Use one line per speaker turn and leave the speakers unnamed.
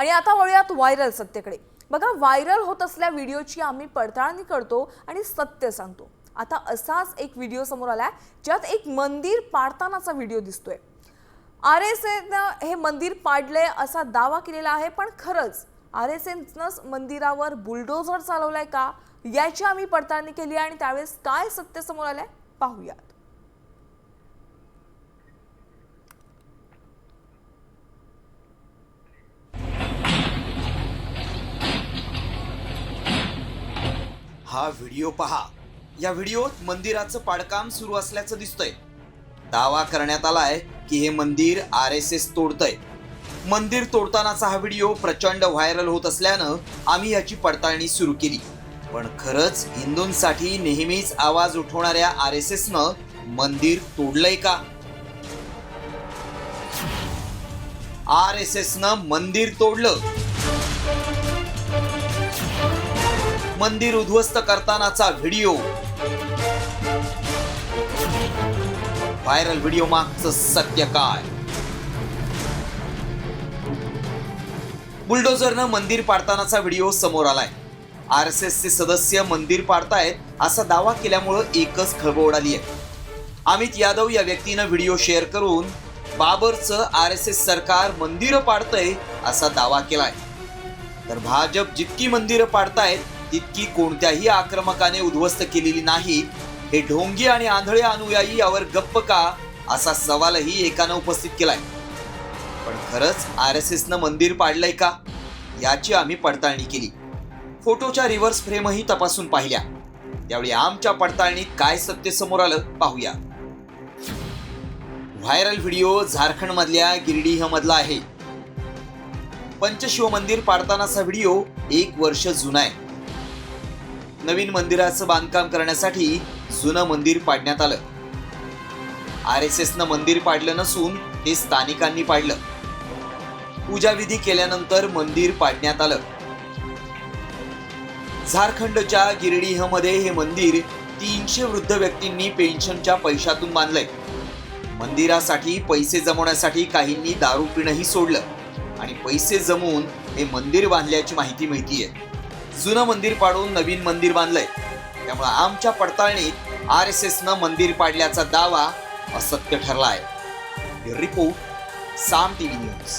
आणि आता वळूयात व्हायरल सत्तेकडे. बघा व्हायरल होत असल्या व्हिडिओची आम्ही पडताळणी करतो आणि सत्य सांगतो. आता असाच एक व्हिडिओ समोर आलाय ज्यात एक मंदिर पाडतानाचा व्हिडिओ दिसतोय. आर एस एनं हे मंदिर पाडलंय असा दावा केलेला आहे पण खरंच आर एस एनच मंदिरावर बुलडोझर चालवलाय का? याची आम्ही पडताळणी केली आणि त्यावेळेस काय सत्य समोर आलंय? पाहूयात.
हा व्हिडिओ पहा. या व्हिडिओत मंदिराचं पाडकाम सुरू असल्याचं दिसतंय. दावा करण्यात आलाय की हे मंदिर आर एस एस तोडतंय. मंदिर तोडतानाचा हा व्हिडिओ प्रचंड व्हायरल होत असल्यानं आम्ही याची पडताळणी सुरू केली. पण खरंच हिंदूंसाठी नेहमीच आवाज उठवणाऱ्या आर एस एस मंदिर तोडलंय का? आर एस एस न मंदिर तोडलं. मंदिर उद्ध्वस्त करतानाचा व्हिडिओ. व्हायरल व्हिडिओ मागचं सत्य काय? बुलडोझरनं मंदिर पाडतानाचा व्हिडिओ समोर आलाय. आर एस एसचे सदस्य मंदिर पाडतायत असा दावा केल्यामुळं एकच खळबळ उडाली आहे अमित यादव या व्यक्तीनं व्हिडिओ शेअर करून बाबरचं आर एस एस सरकार मंदिरं पाडतंय असा दावा केलाय. तर भाजप जितकी मंदिरं पाडतायत तितकी कोणत्याही आक्रमकाने उद्ध्वस्त केलेली नाही. हे ढोंगी आणि आंधळे अनुयायी यावर गप्प का? असा सवालही एकानं उपस्थित केलाय. पण खरंच आर एस एसनं मंदिर पाडलंय का? याची आम्ही पडताळणी केली. फोटोच्या रिव्हर्स फ्रेमही तपासून पाहिल्या. त्यावेळी आमच्या पडताळणीत काय सत्य समोर आलं पाहूया. व्हायरल व्हिडिओ झारखंड मधल्या गिरडीह मधला आहे. पंचशिव मंदिर पाडतानाचा व्हिडिओ एक वर्ष जुना आहे. नवीन मंदिराचं बांधकाम करण्यासाठी जुनं मंदिर पाडण्यात आलं. आर एस एसनं मंदिर पाडलं नसून ते स्थानिकांनी पाडलं. पूजाविधी केल्यानंतर मंदिर पाडण्यात आलं. झारखंडच्या गिरडीहमध्ये हे मंदिर तीनशे वृद्ध व्यक्तींनी पेन्शनच्या पैशातून बांधलंय. मंदिरासाठी पैसे जमवण्यासाठी काहींनी दारू पिणंही सोडलं आणि पैसे जमवून हे मंदिर बांधल्याची माहिती मिळतीये. जुनं मंदिर पाडून नवीन मंदिर बांधलंय. त्यामुळे आमच्या पडताळणीत आर एस एस न मंदिर पाडल्याचा दावा असत्य ठरला आहे रिपोर्ट साम टीव्ही न्यूज.